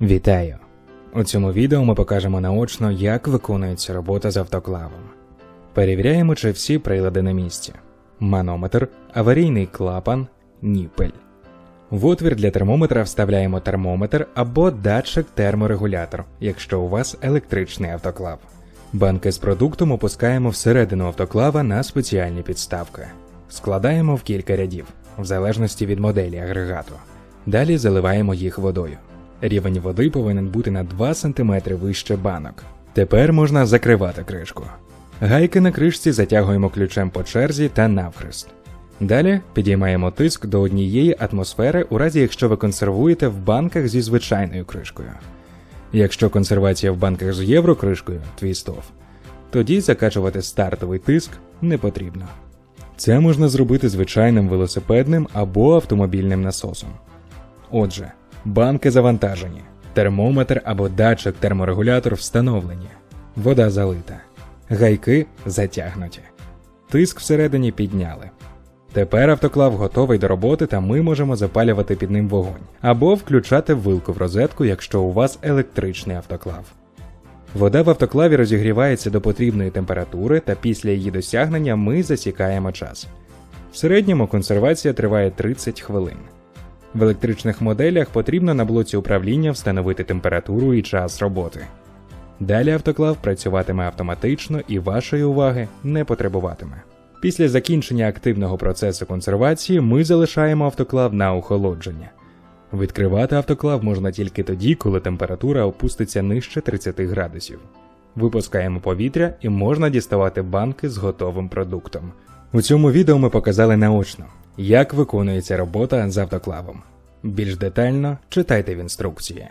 Вітаю! У цьому відео ми покажемо наочно, як виконується робота з автоклавом. Перевіряємо, чи всі прилади на місці: манометр, аварійний клапан, ніпель. В отвір для термометра вставляємо термометр або датчик-терморегулятор, якщо у вас електричний автоклав. Банки з продуктом опускаємо всередину автоклава на спеціальні підставки. Складаємо в кілька рядів, в залежності від моделі агрегату. Далі заливаємо їх водою. Рівень води повинен бути на 2 см вище банок. Тепер можна закривати кришку. Гайки на кришці затягуємо ключем по черзі та навхрест. Далі підіймаємо тиск до однієї атмосфери у разі, якщо ви консервуєте в банках зі звичайною кришкою. Якщо консервація в банках з єврокришкою твістов, тоді закачувати стартовий тиск не потрібно. Це можна зробити звичайним велосипедним або автомобільним насосом. Отже, банки завантажені, термометр або датчик терморегулятор встановлені, вода залита, гайки затягнуті, тиск всередині підняли. Тепер автоклав готовий до роботи, та ми можемо запалювати під ним вогонь або включати вилку в розетку, якщо у вас електричний автоклав. Вода в автоклаві розігрівається до потрібної температури, та після її досягнення ми засікаємо час. В середньому консервація триває 30 хвилин. В електричних моделях потрібно на блоці управління встановити температуру і час роботи. Далі автоклав працюватиме автоматично і вашої уваги не потребуватиме. Після закінчення активного процесу консервації ми залишаємо автоклав на охолодження. Відкривати автоклав можна тільки тоді, коли температура опуститься нижче 30 градусів. Випускаємо повітря і можна діставати банки з готовим продуктом. У цьому відео ми показали наочно, як виконується робота з автоклавом. Більш детально читайте в інструкції.